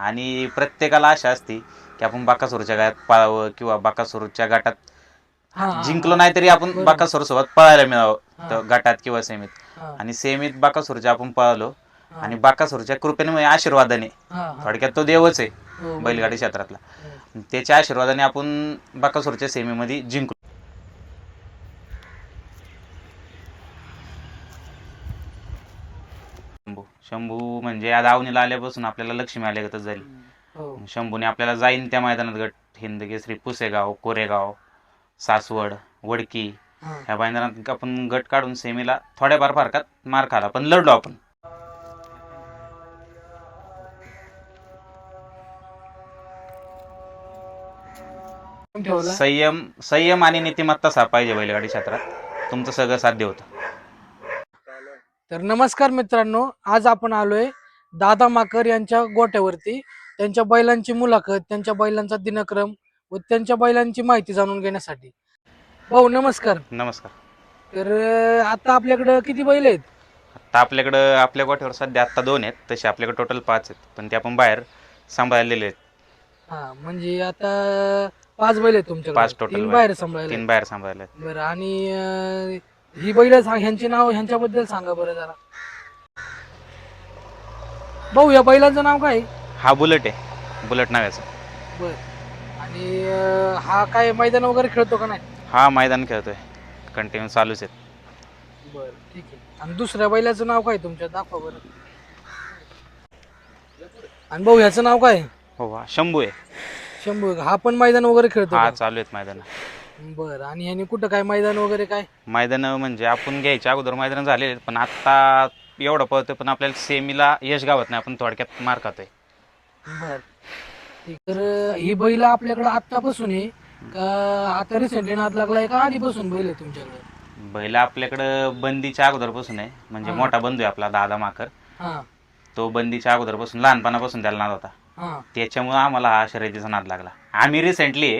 आणि प्रत्येकाला आशा असते की आपण बाकासोरच्या गायात पळावं किंवा बाकासोरच्या गटात हा, जिंकलो नाही तरी आपण बरोबर. बाकासोर सोबत पळायला मिळावं हा. तर गटात किंवा सेमीत हा, आणि सेमीत बाकासोरच्या आपण पळालो हा, आणि बाकासोरच्या कृपेने म्हणजे आशीर्वादाने हा, हा. थोडक्यात तो देवच आहे हो, बैलगाडी क्षेत्रातला हो. त्याच्या आशीर्वादाने आपण बाकासोरच्या सेमीमध्ये जिंकलो शंभू. शंभू म्हणजे या दावणीला आल्यापासून आपल्याला लक्ष्मी आल्यागतच झाली. हो. शंभूने आपल्याला जाईन त्या मैदानात गट. हिंद केसरी पुसेगाव कोरेगाव सासवड वडकी. ह्या मैदानात आपण गट काढून सेमीला थोड्याफार फरकात मार खाला पण लढलो आपण. संयम संयम आणि नीतिमत्ता सा पाहिजे बैलगाडी क्षेत्रात. तुमचं सगळं साध्य होतं. तर नमस्कार मित्रांनो आज आपण आलोय दादा माकर यांच्या गोट्यावरती. त्यांच्या बैलांची मुलाखत त्यांच्या बैलांचा दिनक्रम व त्यांच्या बैलांची माहिती जाणून घेण्यासाठी. भाऊ नमस्कार. नमस्कार. तर अं, आता आपल्याकडं किती बैल आहेत? आता आपल्याकडं आपल्या गोठ्यावर सध्या आत्ता दोन आहेत. तसे आपल्याकडे टोटल पाच आहेत. पण ते आपण बाहेर सांभाळलेले आहेत. हा म्हणजे आता पाच बैल आहेत तुमच्याकडे. पाच total तीन बैल. बाहेर सांभाळायला तीन बाहेर सांभाळले आहेत. बरं आणि अं, ही बैल सांग ह्यांचे नाव ह्यांच्याबद्दल सांगा बरं जरा. भाऊ या बैलांचं नाव काय? हा बुलेट आहे. बुलेट नावाचा. बर. आणि अं, हा काय मैदान वगैरे खेळतो का नाही? हा मैदान खेळतोय. कंटिन्यू चालूच आहेत. बर ठीक आहे. आणि दुसऱ्या बैलाचं नाव काय तुमच्या? दाखवा बरं. आणि भाऊ ह्याचं नाव काय? हो हा शंभू आहे. शंभू हा पण मैदान वगैरे खेळतो हा का? चालू आहेत मैदान. बर आणि ह्याने कुठं काय मैदान वगैरे काय? मैदान म्हणजे आपण घ्यायच्या अगोदर मैदान झालेले पण आता एवढं पळतोय पण आपल्याला सेमीला यश गावत नाही आपण थोडक्यात मार खातोय. बर. ठीक तर अं, ही बैल आपल्याकडे आत्तापासून आहे. का आता रिसेंटली नाद लागलाय का आधीपासून बैल आहे तुमच्याकडे? बैल आपल्याकडं बंदीच्या अगोदरपासून आहे म्हणजे. मोठा बंधू आहे आपला दादा माकर. हा. तो बंदीच्या अगोदरपासून लहानपणापासून त्याला नाद होता. त्याच्यामुळे आम्हाला हा शर्यतीचा नाद लागला. आम्ही रिसेंटली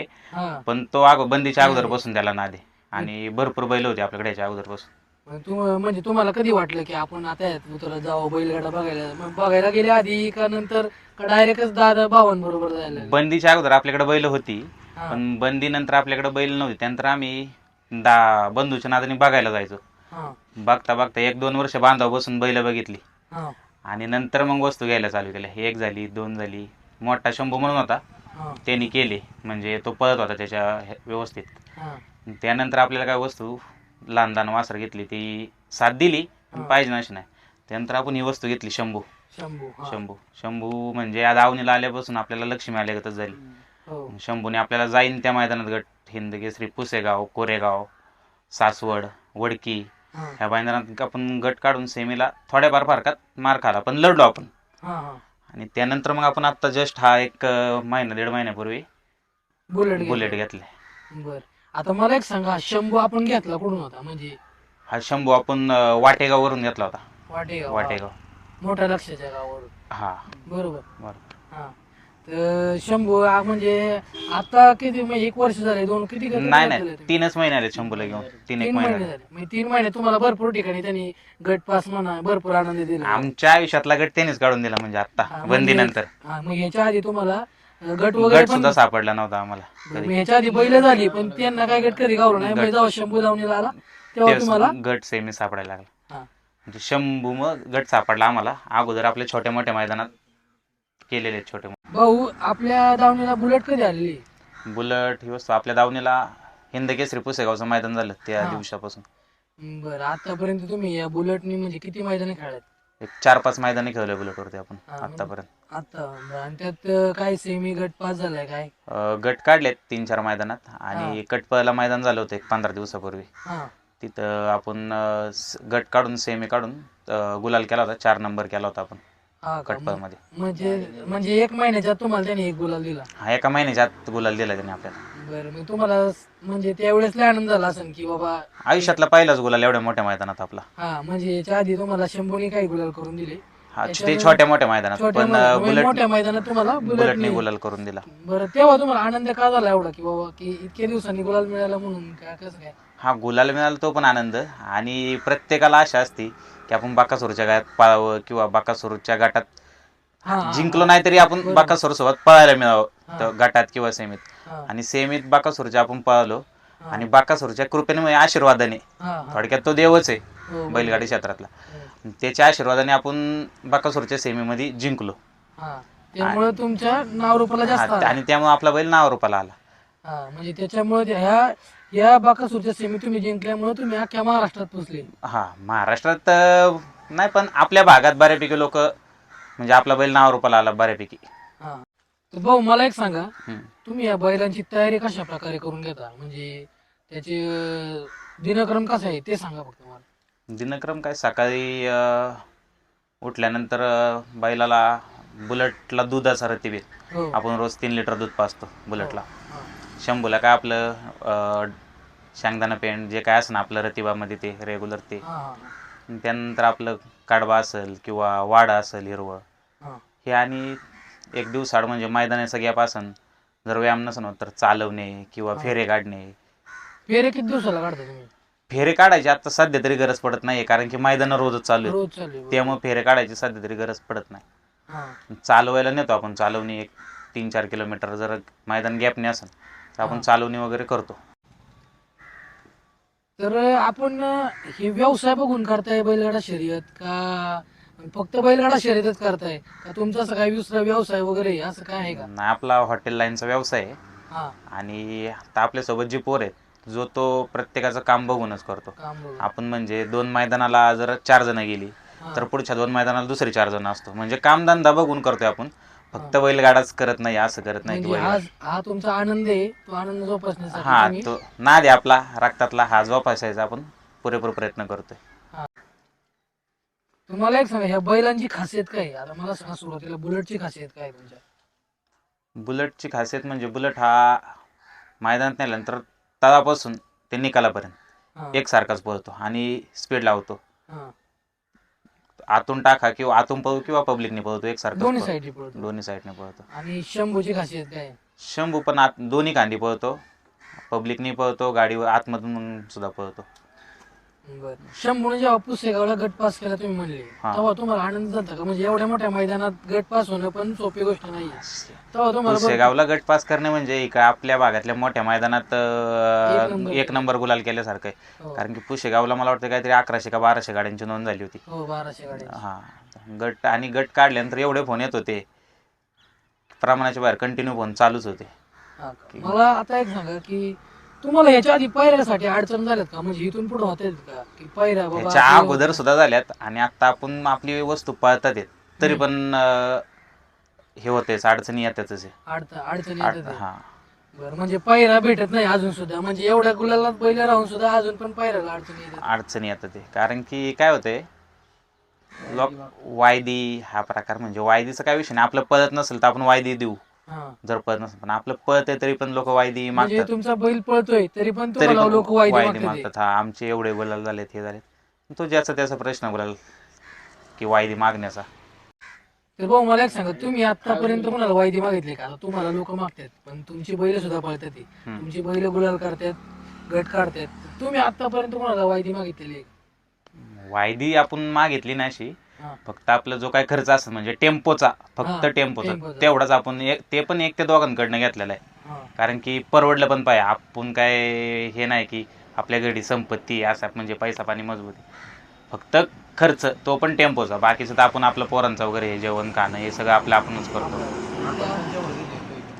पण तो अगो बंदीच्या अगोदरपासून त्याला नाद आहे. आणि भरपूर बैल होते आपल्याकडे याच्या अगोदरपासून. मग तू म्हणजे तुम्हाला कधी वाटलं की आपण आता यात उतरत जावं बैलगाडा बघायला? मग बघायला गेले आधी का नंतर का डायरेक्टच दादा भावांबरोबर जायला लागले? बंदीच्या अगोदर आपल्याकडे बैल होती हा, पण बंदी नंतर आपल्याकडे बैल नव्हती. त्यानंतर आम्ही दा बंधूच्या नादाने बघायला जायचो. हा, बघता बघता एक दोन वर्ष बांधाव बसून बैल बघितली. हा, आणि नंतर मग वस्तू घ्यायला चालू केल्या एक झाली दोन झाली. मोठा शंभू म्हणून होता. हा, त्यांनी केले. म्हणजे तो पळत होता त्याच्या हे- व्यवस्थित. हा. त्यानंतर आपल्याला काय वस्तू लहान लहान वासर घेतली ती साथ दिली पण हा. पाहिजे नशी नाही. त्यानंतर आपण ही वस्तू घेतली शंभू. शंभू हा. शंभू. शंभू म्हणजे या दावणीला आल्यापासून आपल्याला लक्ष्मी आल्यागतच झाली. हो. शंभूने आपल्याला जाईन त्या मैदानात गट. हिंद केसरी पुसेगाव कोरेगाव सासवड वडकी ह्या मैदानात आपण गट काढून सेमीला थोड्याफार फरकात मार खाला पण लढलो आपण. आणि त्यानंतर मग आपण आता जस्ट हा एक महिना दीड महिन्यापूर्वी बुलेट बुलेट घेतला. घेतलाय बर. आता मला एक सांगा शंभू आपण घेतला कुठून होता? म्हणजे हा शंभू आपण अं, वाटेगाववरून घेतला होता. वाटेगाव. वाटेगाव. मोठ्या लक्षाच्या गावावरून. हा. बरोबर. बरोबर तर शंभू म्हणजे आता किती म्हणजे एक वर्ष झाले दोन किती नाही नाही? तीनच महिने आले शंभूला घेऊन. तीन एक तीन महिने. झाले. म्हणजे तीन महिने तुम्हाला भरपूर ठिकाणी त्यांनी गट पास म्हणा भरपूर आनंद दिला. आमच्या आयुष्यातला गट त्यांनीच काढून दिला म्हणजे हा, आता म्हणजे- बंदीनंतर हा मग ह्याच्या आधी तुम्हाला अं, गट वगैरे गट पण सुद्धा सापडला नव्हता आम्हाला मग ह्याच्या आधी बैल झाली पण त्यांना काय गट कधी गावलं नाही म्हणजे जेव्हा शंभू जाऊन आला तेव्हा तुम्हाला तेव्हा गट सेमी सापडायला लागला. हा. म्हणजे शंभू मग गट सापडला आम्हाला. अगोदर आपल्या छोट्या मोठ्या मैदानात केलेले आहेत छोटे मोठे. भाऊ आपल्या दावणीला बुलेट कधी आलेली? बुलट ही वस्तू आपल्या दावणीला हिंद केसरी पुसेगावचं मैदान झालं त्या हा. दिवसापासून. बरं आतापर्यंत तुम्ही या बुलेटनी म्हणजे किती मैदानी खेळात एक चार पाच मैदानी खेळले बुलेटवरती आपण हा, म्हणजे- आतापर्यंत. आता बरं, आणि त्यात अं, काय सेमी गट पास झालाय काय? अं, गट काढलेत तीन चार मैदानात आणि कटपळला मैदान झालं होतं एक पंधरा दिवसापूर्वी. हा. तिथं आपण अं, स- गट काढून सेमी काढून अं, गुलाल केला होता चार नंबर केला होता आपण. हा का? म्हणजे म्हणजे एक महिन्याच्या तुम्हाला त्याने एक गुलाल दिला. हा एका महिन्याच्या आत गुलाल दिला त्याने आपल्याला. बरं मग तुम्हाला म्हणजे त्यावेळेस लय आनंद झाला असेल की बाबा आयुष्यातला पहिलाच गुलाल एवढ्या मोठ्या मैदानात आपला. हा म्हणजे याच्या आधी तुम्हाला शंभूने काही गुलाल करून दिले. हा ते त्याच्यामुळे- छोट्या मोठ्या मैदानात छोट्या पण म्हणजे बुलेट मोठ्या मैदानात तुम्हाला बुलेटने बुलेटने गुलाल करून दिला. बरं तेव्हा तुम्हाला आनंद का झाला एवढा की बाबा की इतक्या दिवसांनी गुलाल मिळाला म्हणून काय कसं काय? हा गुलाल मिळाला तो पण आनंद आणि प्रत्येकाला आशा असते की आपण बाकासोरच्या गायात पळावं किंवा बाकासोरच्या गटात जिंकलो नाही तरी आपण. बाकासोर सोबत पळायला मिळावं. तर गटात किंवा सेमीत आणि सेमीत बाकासोरच्या आपण पळालो आणि बाकासोरच्या कृपेने म्हणजे आशीर्वादाने. थोडक्यात तो देवच आहे हो. बैलगाडी क्षेत्रातला हो. त्याच्या आशीर्वादाने आपण बाकासोरच्या सेमीमध्ये जिंकलो त्यामुळे तुमच्या नावरूपाला जास्त. आणि त्यामुळे आपला बैल नावारूपाला आला म्हणजे त्याच्यामुळे ह्या या बाकासूरच्या सेमी तुम्ही जिंकल्यामुळे तुम्ही अख्ख्या महाराष्ट्रात पोहोचले. हा महाराष्ट्रात अं, नाही पण आपल्या भागात बऱ्यापैकी लोक म्हणजे आपला बैल नावारूपाला आला बऱ्यापैकी. हा. तर भाऊ मला एक सांगा हम्म. तुम्ही या बैलांची तयारी कशा प्रकारे करून घेता? म्हणजे त्याचे अं, दिनक्रम कसा आहे ते सांगा फक्त मला. दिनक्रम काय सकाळी अं, उठल्यानंतर अं, बैलाला बुलेटला दुधाचा रतीबेत. हो. आपण रोज तीन लिटर दूध पाजतो बुलेटला. हा. शंभूला काय आपलं अं, शेंगदाणा पेंट जे काय असं ना आपलं रतिबामध्ये ते रेग्युलर ते. हा, हा, आणि त्यानंतर आपलं कडबा असेल किंवा वाडा असेल हिरवं. हा. हे आणि एक दिवसाड म्हणजे मैदानाचा गॅप असन जर व्यायाम नसन होत तर चालवणे किंवा फेरे काढणे. फेरे किती दिवसाला काढता तुम्ही? फेरे काढायची आता सध्या तरी गरज पडत नाही कारण की मैदान रोजच चालू आहे रोज चालू आहे. त्यामुळे फेरे काढायची सध्या तरी गरज पडत नाही. हा. चालवायला नेतो आपण चालवणी एक तीन चार किलोमीटर जर मैदान गॅपने असेल तर आपण. चालवणी वगैरे करतो तर आपण हे व्यवसाय बघून करताय बैलगाडा शर्यत का फक्त बैलगाडा शर्यतच करताय का तुमचा असं काही दुसरा व्यवसाय वगैरे? असं काय आहे का नाही आपला हॉटेल लाईनचा व्यवसाय आहे हा आणि आता आपल्यासोबत जे पोर आहेत जो तो प्रत्येकाचं काम बघूनच करतो काम बघून. आपण म्हणजे दोन मैदानाला जर चार जण गेली हा. तर पुढच्या दोन मैदानाला दुसरे चार जण असतो म्हणजे कामधंदा बघून करतोय आपण फक्त बैलगाडाच करत नाही असं करत नाही की म्हणजे बैलगाडा- हा तुमचा आनंद आहे तो आनंद जोपासण्यासाठी हा तुम्ही- तो नाद आहे आपला रक्तातला हा जोपासायचा आपण पुरेपूर प्रयत्न करतोय. तुम्हाला एक सांगा ह्या बैलांची खासियत काय आहे? आता मला सांगा सुरुवातीला बुलेटची खासियत काय आहे तुमच्या? बुलेटची खासियत म्हणजे बुलेट हा मैदानात नेल्यानंतर तळापासून ते निकालापर्यंत हा, एकसारखाच पळतो आणि स्पीड लावतो हा. आतून टाका किंवा आतून पळू किंवा पब्लिकने पळतो एकसारखा दोन्ही पळतो. दोन्ही साईडने पळतो. आणि शंभूची खासियत काय? आहे? शंभू पण आत दोन्ही कांदी पळतो. पब्लिकनी पळतो गाडीवर आतमधून सुद्धा पळतो. शंभूने जेव्हा पुसेगावला गट पास केला तुम्ही म्हणले. हा. तेव्हा तुम्हाला आनंद झाला का? म्हणजे एवढ्या मोठ्या मैदानात गट पास होणं पण सोपी गोष्ट नाही तेव्हा तुम्हाला बरं- गट पास करणे म्हणजे आपल्या भागातल्या मोठ्या मैदानात एक नंबर. एक नंबर गुलाल केल्यासारखं आहे. हो, कारण की पुशेगावला मला वाटतं काहीतरी अकराशे का बाराशे गाड्यांची नोंद झाली होती. हो बाराशे गाड्या हा. गट आणि गट काढल्यानंतर एवढे फोन येत होते. प्रमाणाच्या बाहेर कंटिन्यू फोन चालूच होते. हा का? मला आता एक सांगा की तुम्हाला याच्या आधी पायऱ्यासाठी अडचण झाल्यात का? म्हणजे इथून पुढे होत आहेत का? की पायऱ्या बाबा अगोदर सुद्धा झाल्यात आणि आता आपण आपली वस्तू पळतात आहेत तरी. पण अं, हे होतेच अडचणी येतातच आहे. अडचण अडचणी अड- येतात. हा. बरं म्हणजे पायऱ्या भेटत नाही अजून सुद्धा. म्हणजे एवढ्या गुलाला पहिले राहून सुद्धा अजून पण पायऱ्याला अडचणी येतात. अडचणी येतात ते कारण की काय होतंय लोक वायदी हा प्रकार म्हणजे वायदीचा काय विषय नाही. आपलं पळत नसेल तर आपण वायदी देऊ. हा जर पळत नसेल पण आपलं पळत तरी पण लोक वायदी म्हणजे मागतात तुमचा बैल पळतोय तरी पण तरी तुम्हाला पण लोक वायदे वायदी मागतात मागतात हा आमचे एवढे गुलाल झालेत हे झालेत तो ज्याचा त्याचा प्रश्न बोलाल की वायदी मागण्याचा तर भाऊ मला एक सांगा तुम्ही आतापर्यंत कोणाला वायदी मागितली का आता तुम्हाला लोक मागतात पण तुमची बैल सुद्धा पळतात ती. हम्म. तुमची बैल गुलाल करतात गट काढतात तुम्ही आतापर्यंत कोणाला वायदी मागितलेली? वायदी आपण मागितली नाही अशी. फक्त आपला जो काय खर्च असेल म्हणजे टेम्पोचा फक्त टेम्पोचा. टेम्पोचा. तेवढाच आपण एक ते पण एक ते दोघांकडनं घेतलेला आहे. हा. कारण की परवडलं पण पाहिजे. आपण काय हे नाही की आपल्या घरी संपत्ती आहे, असा म्हणजे पैसा पाणी मजबूत आहे. फक्त खर्च तो पण टेम्पोचा. बाकीचं तर आपण आपलं पोरांचं वगैरे हे जेवण खाणं हे सगळं आपलं आपणच करतो.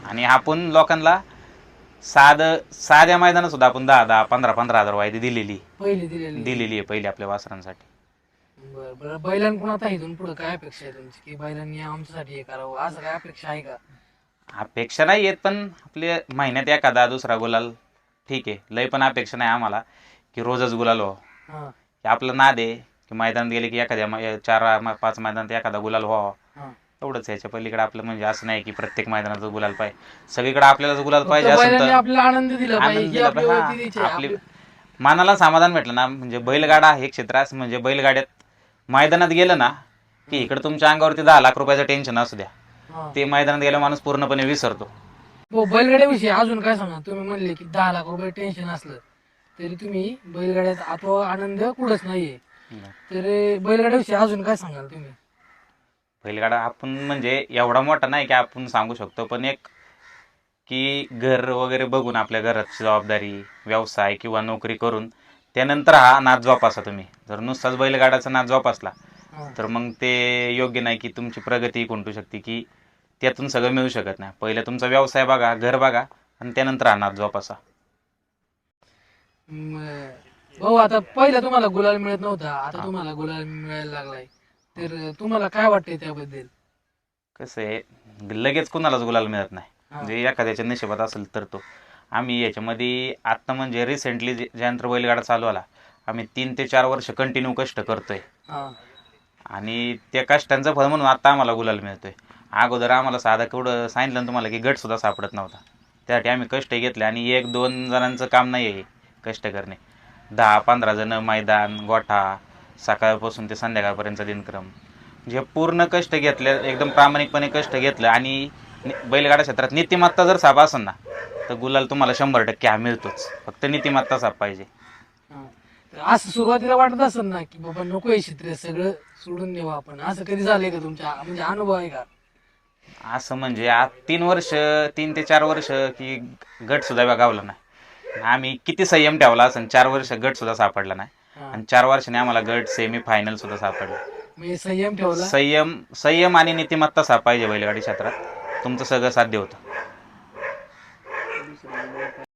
आणि आपण लोकांना साध साध्या मैदानात सुद्धा आपण दहा दहा पंधरा पंधरा हजार वायदी दिलेली. पहिली दिलेली. दिलेली आहे पहिली आपल्या वासरांसाठी. बरं बरं. बैलांकडून आता इथून पुढे काय अपेक्षा आहे तुमची? की बैलांनी आमच्यासाठी हे करावं? असं काय अपेक्षा आहे का? अपेक्षा नाही येत पण आपले महिन्यात एखादा दुसरा गुलाल ठीक आहे. लय पण अपेक्षा नाही आम्हाला की रोजच गुलाल हो. आपलं नाद आहे की मैदानात गेले की एखाद्या मै- चार म- पाच मैदानात एखादा गुलाल व्हावा. हा. एवढंच याच्या पलीकडे आपलं म्हणजे असं नाही की प्रत्येक मैदानात गुलाल पाहिजे. सगळीकडे आपल्याला गुलाल फक्त पाहिजे असं बैलांनी तर. आपल्याला आनंद दिला आनंद ही दिला आपली पाहिजे. आहे. आपली आपली- मनाला समाधान भेटलं ना म्हणजे बैलगाडा हे क्षेत्र असं म्हणजे बैलगाड्यात मैदानात गेलं ना की इकडे तुमच्या अंगावरती दहा लाख रुपयाचं टेन्शन असू द्या. ते मैदानात गेला माणूस पूर्णपणे विसरतो. हो बैलगाड्याविषयी अजून काय सांगा? तुम्ही म्हणले की दहा लाख रुपये टेन्शन असलं तरी तुम्ही बैलगाड्यात आता आनंद कुठंच नाहीये. तर बैलगाड्याविषयी अजून काय सांगाल तुम्ही? बैलगाडा आपण म्हणजे एवढा मोठा नाही की आपण सांगू शकतो पण एक की घर वगैरे बघून आपल्या घराची जबाबदारी व्यवसाय किंवा नोकरी करून त्यानंतर हा नाच जोपासा तुम्ही. जर नुसताच बैलगाडाचा नाच जोपासला. तर मग ते योग्य नाही की तुमची प्रगती कोणतू शकते की त्यातून सगळं मिळू शकत नाही. पहिले तुमचा व्यवसाय बघा घर बघा आणि त्यानंतर हा नाच जोपासा. भाऊ आता पहिला तुम्हाला गुलाल मिळत नव्हता आता. तुम्हाला गुलाल मिळायला लागलाय. तर तुम्हाला काय वाटतंय त्याबद्दल? कसं आहे लगेच कुणालाच गुलाल मिळत नाही. म्हणजे एखाद्याच्या नशिबात असेल तर तो. आम्ही याच्यामध्ये आत्ता म्हणजे रिसेंटली ज्यानंतर बैलगाडा चालू आला. आम्ही तीन ते चार वर्ष कंटिन्यू कष्ट करतोय. आणि त्या कष्टांचं फळ म्हणून आता आम्हाला गुलाल मिळतोय. अगोदर आम्हाला साधा केवढं सांगितलं तुम्हाला की गट सुद्धा सापडत नव्हता. त्यासाठी आम्ही कष्ट घेतले आणि एक दोन जणांचं काम नाही आहे हे, कष्ट करणे. दहा पंधरा जण मैदान गोठा सकाळपासून ते संध्याकाळपर्यंतचा दिनक्रम. जे पूर्ण कष्ट घेतले एकदम प्रामाणिकपणे कष्ट घेतलं आणि बैलगाडा क्षेत्रात नीतिमत्ता जर साप असेल ना तर गुलाल तुम्हाला शंभर टक्के हा मिळतोच. फक्त नीतिमत्ता साप पाहिजे. असं सुरुवातीला वाटत असेल ना की बाबा नको हे क्षेत्र सगळं सोडून देऊ आपण. असं कधी झालंय का तुमच्या म्हणजे अनुभव आहे का? असं म्हणजे आज तीन वर्ष तीन ते चार वर्ष की गट सुद्धा गावला नाही. आम्ही किती संयम ठेवला असं चार वर्ष गट सुद्धा सापडला नाही. हा. आणि चार वर्षाने आम्हाला गट सेमी फायनल सुद्धा सापडला. म्हणजे संयम ठेवला? संयम संयम आणि नीतिमत्ता साप पाहिजे बैलगाडी क्षेत्रात. तुमचं सगळं साध्य होतं.